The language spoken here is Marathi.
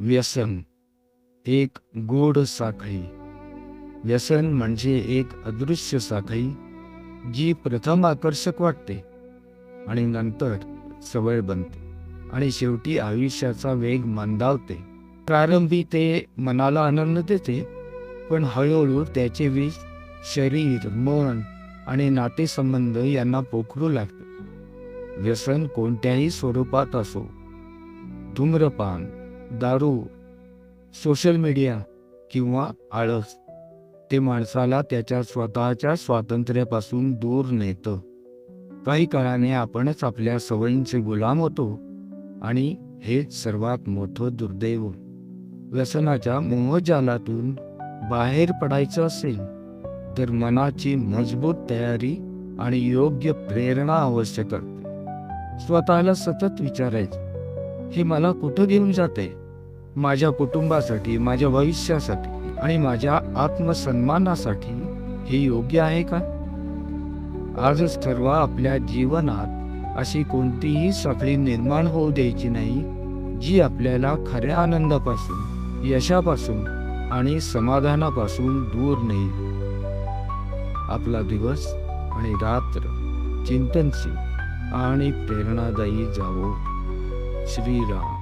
व्यसन एक गोड साखळी. व्यसन म्हणजे एक अदृश्य साखळी जी प्रथम आकर्षक वाटते आणि नंतर सवय बनते आणि शेवटी आयुष्याचा वेग मंदावते. प्रारंभी ते मनाला आनंद देते पण हळूहळू त्याचे विष शरीर मन आणि नातेसंबंध यांना पोखरू लागते. व्यसन कोणत्याही स्वरूपात असो. धूम्रपान दारू सोशल मीडिया किंवा आळस ते माणसाला त्याच्या स्वतःच्या स्वातंत्र्यापासून दूर नेतं. काही काळाने आपणच आपल्या सवयींचे गुलाम होतो आणि हे सर्वात मोठं दुर्दैव. व्यसनाच्या मोहजालातून बाहेर पडायचं असेल तर मनाची मजबूत तयारी आणि योग्य प्रेरणा आवश्यक असते स्वतःला सतत विचारायचं. हे मला कुठं घेऊन जाते? माझ्या कुटुंबासाठी माझ्या भविष्यासाठी आणि माझ्या आत्मसन्मानासाठी हे योग्य आहे का? आजच ठरवा आपल्या जीवनात अशी कोणतीही साखळी निर्माण होऊ द्यायची नाही जी आपल्याला खऱ्या आनंदापासून यशापासून आणि समाधानापासून दूर नेईल. आपला दिवस आणि रात्र चिंतनशील आणि प्रेरणादायी जावो. 西边的。